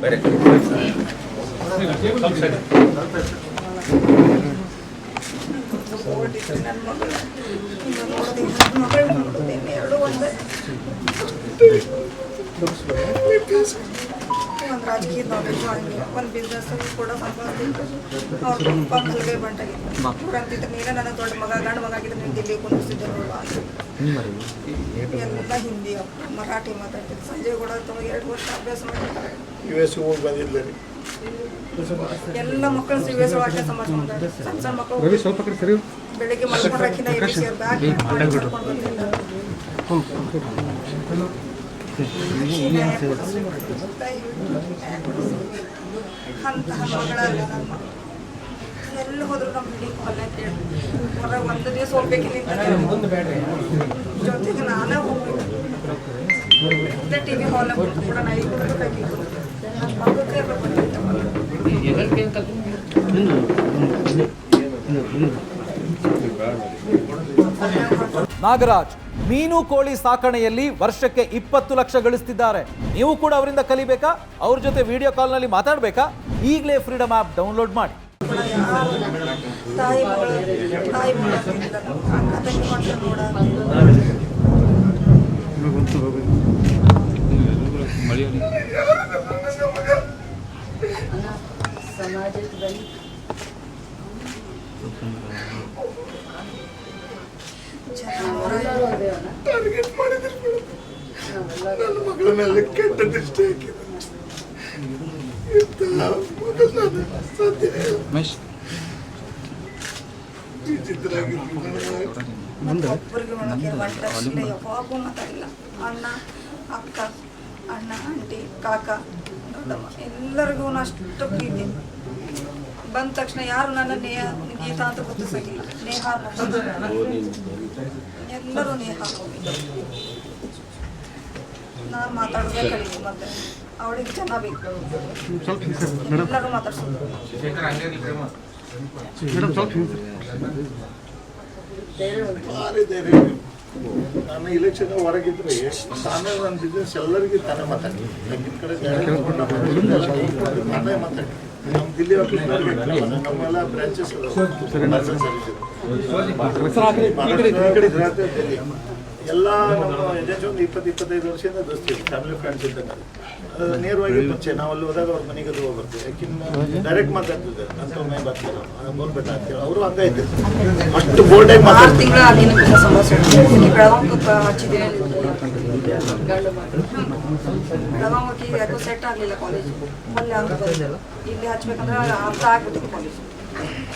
ಓಡಿಟ್ಟು ನನ್ನ ಮಗಳು ಒಂದೇ ಒಂದು ರಾಜಕೀಯ ನಾಲೆಜ್ ಆಗಿಲ್ಲ ಒಂದು ಬಿಸ್ನೆಸ್ ಕೂಡ ಸಂಪಾದಿಸಿದ್ದು ಅವ್ರ ಪಪ್ಪ ಮಲ್ಗೆ ಬಂಟಾಗಿತ್ತು ಅವ್ರು ಅಂತಿದ್ರು ನೀನೇ ನನ್ನ ದೊಡ್ಡ ಮಗ ಗಂಡು ಮಗ ಆಗಿದ್ರೆ ನೀನು ದಿಲ್ಲಿ ಅಂತ ಎಲ್ಲ? ಹಿಂದಿ ಮರಾಠಿ ಮಾತಾಡ್ತಿದ್ರು ಸಂಜೆ ಕೂಡ ಅಥವಾ ಎರಡು ವರ್ಷ ಅಭ್ಯಾಸ ಮಾಡಿರ್ತಾರೆ. ಯು ಎಸ್ ಹೋಗಿ ಬಂದಿಲ್ಲ ರೀ ಎಲ್ಲ ಮಕ್ಕಳು ಸಿ ಎಸ್ ಒಳಗೆ ಸಮಾಜ ಮಾಡ್ತಾರೆ. ಸಣ್ಣ ಸಣ್ಣ ಮಕ್ಕಳು ಬೆಳಿಗ್ಗೆ ಮಲ್ಕೊಂಡ್ರಾಕಿನ ಎಲ್ಲಿ ಸೇರ್ ಬ್ಯಾಗ್ ಮಾಡ್ಕೊಂಡು ಬಂದಿಲ್ಲ ಮಗಳು. ಎಲ್ಲಿ ಹೋದ್ರು ನಮ್ಮ ಹಿಡಿ ಕಾಲ ಹೊರಗೆ ಒಂದು ದಿವಸ ಹೋಗ್ಬೇಕಿಲ್ಲ ಜೊತೆಗೆ ನಾನೇ ಹೋಗ್ಬೇಕು ಹಾಲ್ ಬಿಟ್ಟು ಕೂಡ ನಾ ನಾಗರಾಜ್, ಮೀನು ಕೋಳಿ ಸಾಕಣೆಯಲ್ಲಿ ವರ್ಷಕ್ಕೆ ಇಪ್ಪತ್ತು ಲಕ್ಷ ಗಳಿಸ್ತಿದ್ದಾರೆ. ನೀವು ಕೂಡ ಅವರಿಂದ ಕಲಿಬೇಕಾ? ಅವ್ರ ಜೊತೆ ವಿಡಿಯೋ ಕಾಲ್ನಲ್ಲಿ ಮಾತಾಡಬೇಕಾ? ಈಗಲೇ ಫ್ರೀಡಮ್ ಆ್ಯಪ್ ಡೌನ್ಲೋಡ್ ಮಾಡಿ. ಟಾರ್ಗೆಟ್ ಮಾಡಿದ್ರು ನನ್ನ ಮಗಳ ಮೇಲೆ ಕೆಟ್ಟ ದೃಷ್ಟಿ ಹಾಕಿದ್ರು ಯಾವಾಗೂ ಮಾತಾಡಿಲ್ಲ ಅಣ್ಣ ಅಕ್ಕ ಅಣ್ಣ ಆಂಟಿ ಕಾಕ ದೊಡ್ಡಮ್ಮ ಎಲ್ಲರಿಗೂ ಅಷ್ಟು ಪ್ರೀತಿ. ಬಂದ ತಕ್ಷಣ ಯಾರು ನನ್ನ ನೇಹ ಗೀತಾ ಅಂತ ಗುರುತಿಸಂಗಿಲ್ಲ ನೇಹ. ಎಲ್ಲರೂ ನೇಹ ನಾನು ಮಾತಾಡೋದೇ ಕಡಿಮೆ ಮತ್ತೆ. ಅವಳಿಗೆ ಜನ ಬೇಕು. ಎಲ್ಲರೂ ಮಾತಾಡ್ಸೋದು. ನಾನು ಇಲೆಕ್ಷನ್ ಹೊರಗಿದ್ರೆ ತಾನೇ ನನ್ನ ಬಿಸ್ನೆಸ್ ಎಲ್ಲರಿಗೂ ತಾನೇ ಮಾತಾಡಿ, ತಾನೇ ಮಾತಾಡಿ ನಮ್ಮ ದಿಲ್ಲಿ ನಮ್ಮೆಲ್ಲ ಬ್ರಾಂಚಸ್ ಎಲ್ಲ ನಮ್ಮ ಒಂದು ಇಪ್ಪತ್ತು ಇಪ್ಪತ್ತೈದು ವರ್ಷದಿಂದ ದೋಸ್ತಿ ಫ್ಯಾಮಿಲಿ ಫ್ರೆಂಡ್ಸ್ ಇದ್ದಂಗೆ ಅದು ನೇರವಾಗಿ ಮುಂಚೆ ನಾವು ಅಲ್ಲಿ ಹೋದಾಗ ಅವ್ರ ಮನೆಗೆ ಅದು ಹೋಗ್ಬರ್ತೀವಿ ಯಾಕಿನ್ನ ಡೈರೆಕ್ಟ್ ಮಾತಾಡ್ತಿದ್ದೆ ಅಂತೊಮ್ಮೆ ಬರ್ತಾರೆ ಬೋಲ್ಬೇಟ ಅಂತೇಳಿ ಅವರು ಹಂಗ ಇದ್ದರು ಅಷ್ಟು ಬೋಲ್ಡಾಗಿ ಆರು ಹಚ್ಚಿದ್ದೀನಿ ಬೆಳಗಾವಿಗೆ ಯಾಕೋ ಸೆಟ್ ಆಗಲಿಲ್ಲ ಕಾಲೇಜ್ ಅಲ್ಲಿ ಇಲ್ಲಿ ಹಚ್ಬೇಕಂದ್ರೆ ಅರ್ಧ ಆಗ್ಬಿಟ್ಟಿತ್ತು ಕಾಲೇಜ್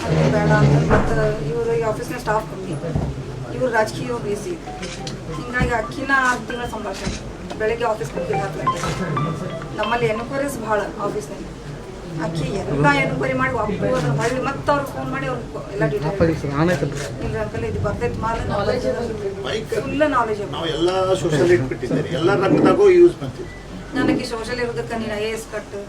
ಅಲ್ಲಿ ಬೇಡ ಅಂತ ಮತ್ತು ಇವರು ಈ ಆಫೀಸ್ನ ಸ್ಟಾಫ್ ಕಮ್ಮಿ? ಇವರು ರಾಜಕೀಯ ಬಿ ಸಿ. ಹಿಂಗಾಗಿ ಅಕ್ಕಿನ ಆರು ತಿಂಗಳ ಸಂಭಾಷಣೆ. ಬೆಳಗ್ಗೆ ಆಫೀಸ್ ಹೋಗಿ ಹತ್ತು ಗಂಟೆ ನಮ್ಮಲ್ಲಿ ಎನ್ಕ್ವೈರೀಸ್ ಭಾಳ ಆಫೀಸ್ನಲ್ಲಿ ಅಕ್ಕಿ ಎಲ್ಲ ಎನ್ಕ್ವೈರಿ ಮಾಡಿ ವಾಪಸ್ ಮಳ್ಳಿ ಮತ್ತೆ ಅವ್ರಿಗೆ ಫೋನ್ ಮಾಡಿ ಅವ್ರಿಗೆ ಎಲ್ಲ ಡೀಟೇಲ್ ಇಲ್ಲ ಅಂಕಲ್ ಇದು ಬರ್ತೈತೆ ಮಾಲ ಬೈಕ್ ಫುಲ್ ನಾಲೆಜ್ ನಾವು ಎಲ್ಲ ಸೋಷಲ್ ಇಟ್ಬಿಟ್ಟಿದ್ದೇವೆ. ಎಲ್ಲ ರಂಗದಾಗೂ ಯೂಸ್ ನನಗೆ ಸೋಷಲ್ ಇರೋದಕ್ಕೆ ನೀನು ಐ ಎಸ್ ಕಟ್ಟು.